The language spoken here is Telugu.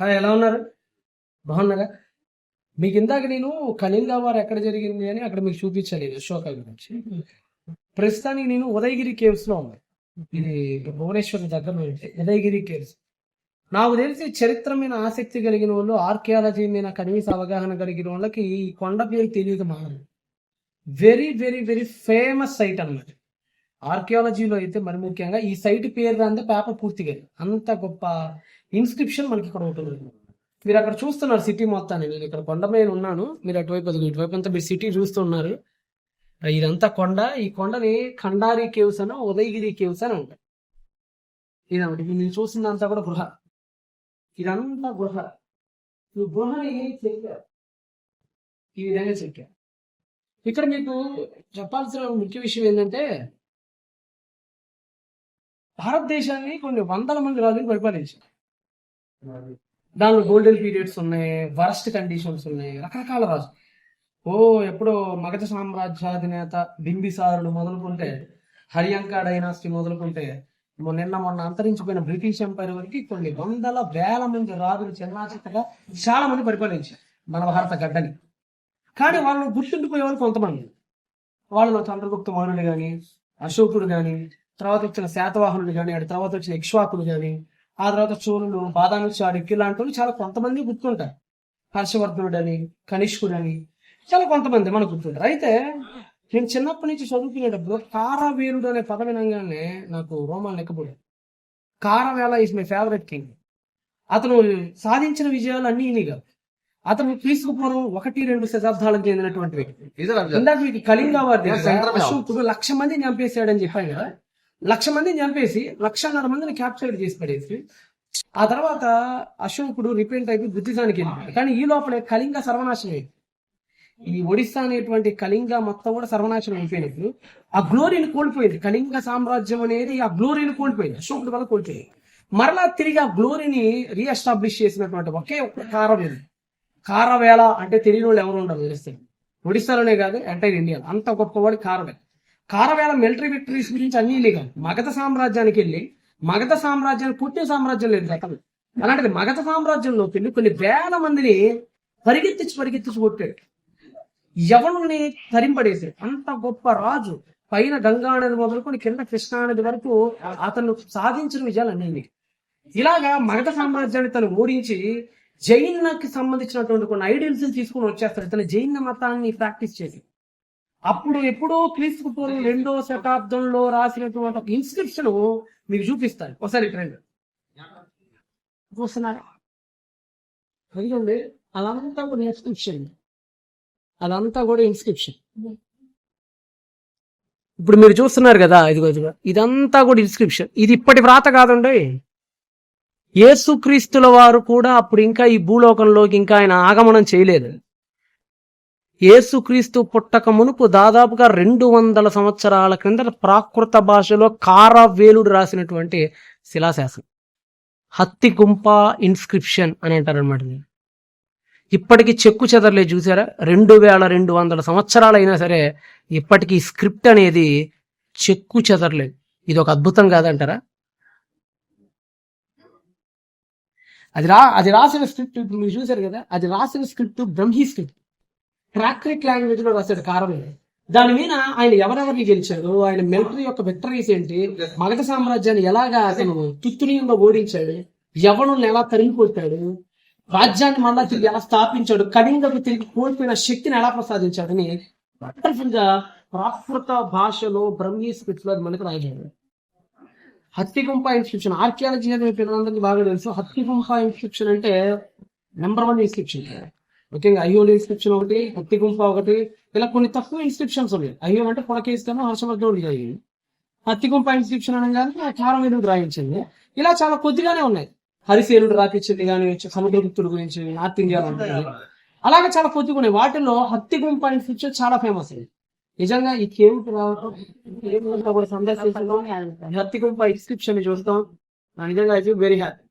హాయ్ ఎలా ఉన్నారు? బాగున్నారా? మీకు ఇందాక నేను కళింగ వారు ఎక్కడ జరిగింది అని అక్కడ మీకు చూపించలేదు అశోక గురించి. ప్రస్తుతానికి నేను ఉదయగిరి కేవ్స్లో ఉన్నాను. ఇది భువనేశ్వర్ దగ్గర ఉదయగిరి కేవ్స్ నాకు తెలిసి చరిత్ర మీద ఆసక్తి కలిగిన వాళ్ళు ఆర్కియాలజీ మీద కనీస అవగాహన కలిగిన వాళ్ళకి ఈ కొండ పేరు తెలియదు మానదు very very very famous site అన్నమాట. ఆర్కియాలజీలో అయితే మరి ముఖ్యంగా ఈ సైట్ పేరు అంతా పేపర్ పూర్తిగా. అంత గొప్ప ఇన్స్క్రిప్షన్ మనకి ఇక్కడ ఉంటుంది మీరు అక్కడ చూస్తున్నారు సిటీ మొత్తాన్ని. నేను ఇక్కడ కొండ మీద ఉన్నాను. మీరు అటువైపు ఇటువైపు అంతా మీరు సిటీ చూస్తున్నారు. ఇదంతా కొండ. ఈ కొండని ఖండారి కేవ్స్ అని ఉదయగిరి కేవ్స్ అని ఉంటాయి. ఇదన్నమాట ఇప్పుడు నేను అంతా కూడా గృహ. ఇదంతా గృహ. ఈ గృహని చెక్కారు. ఈ విధంగా చెక్కారు. ఇక్కడ మీకు చెప్పాల్సిన ముఖ్య విషయం ఏంటంటే భారతదేశాన్ని కొన్ని వందల మంది రాజులు పరిపాలించారు. దానిలో గోల్డెన్ పీరియడ్స్ ఉన్నాయి వరస్ట్ కండిషన్స్ ఉన్నాయి రకరకాల రాజు. ఓ ఎప్పుడో మగధ సామ్రాజ్యాధినేత బింబిసారుడు మొదలుకుంటే హరియంక డైనాసిటీ మొదలుకుంటే నిన్న మొన్న అంతరించిపోయిన బ్రిటిష్ ఎంపైర్ వరకు కొన్ని వందల వేల మంది రాజులు చిన్నా చిత్తగా చాలా మంది పరిపాలించారు మన భారత గడ్డని. కానీ వాళ్ళు గుర్తుండిపోయేవాళ్ళు కొంతమంది. వాళ్ళలో చంద్రగుప్త మౌర్యుడు కానీ అశోకుడు కానీ తర్వాత వచ్చిన శాతవాహనుడు కానీ అటు తర్వాత వచ్చిన ఇక్ష్వాకుడు కానీ ఆ తర్వాత చోళులు బాదామి చాళుక్యులు ఇలాంటి వాళ్ళు చాలా కొంతమంది గుర్తుంటారు. హర్షవర్ధనుడు అని కనిష్కుడు అని చాలా కొంతమంది మనకు గుర్తుంటారు. అయితే నేను చిన్నప్పటి నుంచి చదువుకునేటప్పుడు కారవేలుడు అనే పదం వినంగానే నాకు రోమాలు లెక్కపడు Kharavela is my favourite king అతను సాధించిన విజయాలు అన్ని కాదు. అతను క్రీస్తు పూర్వం ఒకటి రెండు శతాబ్దాలకు చెందినటువంటి వ్యక్తి. ఇందాక మీకు కళింగ వారి. అశోకుడు లక్ష మందిని చంపేశాడని చెప్పాను కదా. లక్ష మందిని చంపేసి లక్షన్నర మందిని క్యాప్చర్ చేసి పడేసి ఆ తర్వాత అశోకుడు రిపెంట్ అయిపోయి బుద్ధిజానికి వెళ్ళిపోయాడు. కానీ ఈ లోపలే కళింగ సర్వనాశనం అయింది ఈ ఒడిస్సా అనేటువంటి కళింగ మొత్తం కూడా సర్వనాశనం అయిపోయినప్పుడు ఆ గ్లోరీని కోల్పోయింది. కళింగ సామ్రాజ్యం అనేది ఆ గ్లోరీని కోల్పోయింది. అశోకుడు వల్ల కోల్పోయింది. మరలా తిరిగి ఆ గ్లోరీని రీఎస్టాబ్లిష్ చేసినటువంటి ఒకే ఒక్క కారం ఇది. కారవేళ అంటే తెలియని వాళ్ళు ఎవరు ఉండరు తెలిస్తే ఒడిస్సాలోనే కాదు ఎంటైర్ ఇండియా అంత గొప్పవాడు కారవేళ కారవేళ మిలిటరీ విక్టరీస్ గురించి అన్ని లీగల్ మగధ సామ్రాజ్యానికి వెళ్ళి మగధ సామ్రాజ్యాన్ని పుట్టిన సామ్రాజ్యం లేదు గతంలో అలాంటిది మగధ సామ్రాజ్యంలోకి వెళ్ళి కొన్ని వేల మందిని పరిగెత్తించి పరిగెత్తించి కొట్టాడు. ఎవరిని తరింపడేశాడు? అంత గొప్ప రాజు. పైన గంగా నది మొదలుకొని కింద కృష్ణా నది వరకు అతను సాధించిన విజయాలు అన్నీ ఇలాగా మగధ సామ్రాజ్యాన్ని తను ఓడించి జైన్కి సంబంధించినటువంటి కొన్ని ఐడియల్స్ తీసుకుని వచ్చేస్తాడు. తన జైన మతాన్ని ప్రాక్టీస్ చేసి అప్పుడు ఎప్పుడో క్రీస్తు పూర్వం రెండో శతాబ్దంలో రాసినటువంటి ఒక ఇన్స్క్రిప్షన్ మీకు చూపిస్తాను. ఒకసారి ట్రెండ్ చూస్తున్నారా? అదంతా కూడా ఇన్స్క్రిప్షన్ అదంతా కూడా ఇన్స్క్రిప్షన్ ఇప్పుడు మీరు చూస్తున్నారు కదా ఇదిగో ఇదిగో ఇదంతా కూడా ఇన్స్క్రిప్షన్ ఇది ఇప్పటి వ్రాత కాదండి. యేసుక్రీస్తుల వారు కూడా అప్పుడు ఇంకా ఈ భూలోకంలోకి ఇంకా ఆయన ఆగమనం చేయలేదు. యేసుక్రీస్తు పుట్టక మునుపు దాదాపుగా రెండు వందల సంవత్సరాల క్రిందట ప్రాకృత భాషలో కారవేలుడు రాసినటువంటి శిలాశాసనం. హత్తి గుంప ఇన్స్క్రిప్షన్ అని అంటారనమాట ఇప్పటికీ ఇప్పటికి చెక్కు చెదరలే చూసారా? రెండు వేల రెండు వందల సంవత్సరాలు అయినా సరే ఇప్పటికీ స్క్రిప్ట్ అనేది చెక్కు చెదరలేదు. ఇది ఒక అద్భుతం కాదంటారా? అది రా అది రాసిన స్క్రిప్ట్ ఇప్పుడు మీరు చూసారు కదా? అది రాసిన స్క్రిప్ట్ బ్రహ్మీ స్క్రిప్ట్. ప్రాక్రిక్ లాంగ్వేజ్లో రాశాడు కారణం దాని మీద ఆయన ఎవరెవరిని గెలిచాడు ఆయన మిలిటరీ యొక్క విక్టరీస్ ఏంటి మగధ సామ్రాజ్యాన్ని ఎలాగా అతను తుత్తునీయంగా ఓడించాడు యవనుల్ని ఎలా తరిమి కొట్టాడు రాజ్యాన్ని మళ్ళా తిరిగి ఎలా స్థాపించాడు కళింగకు తిరిగి కోల్పోయిన శక్తిని ఎలా ప్రసాదించాడని వండర్ఫుల్గా ప్రాకృత భాషలో బ్రహ్మీ స్క్రిప్ట్లో అది మనకు రాయలేదు హత్తిగుంప ఇన్స్క్రిప్షన్ ఆర్కియాలజీ అనే పిల్లలందరికీ బాగా తెలుసు. హత్తిగుంప ఇన్స్క్రిప్షన్ అంటే నెంబర్ వన్ ఇన్స్క్రిప్షన్ ముఖ్యంగా అయ్యోలు ఇన్స్క్రిప్షన్ ఒకటి హత్తిగుంప ఒకటి ఇలా కొన్ని తక్కువ ఇన్స్క్రిప్షన్స్ ఉన్నాయి. అయ్యో అంటే పొడకేస్తామో హర్షవర్ధనుడు అయ్యి హత్తిగుంప ఇన్స్క్రిప్షన్ అనగానే కారం ఎదురు రాయించింది ఇలా చాలా కొద్దిగానే ఉన్నాయి. హరిశేనుడు రాపించింది కానీ సముద్రగుప్తుడు గురించి నార్త్ ఇండియా అలాగే చాలా కొద్దిగా ఉన్నాయి. వాటిలో హత్తి గుంప ఇన్స్క్రిప్షన్ చాలా ఫేమస్ అయింది నిజంగా ఈ కేవుకి రావడం సందర్శించడం హత్తి గుంప ఇన్స్క్రిప్షన్ చూస్తాం నిజంగా ఐ వెరీ హ్యాపీ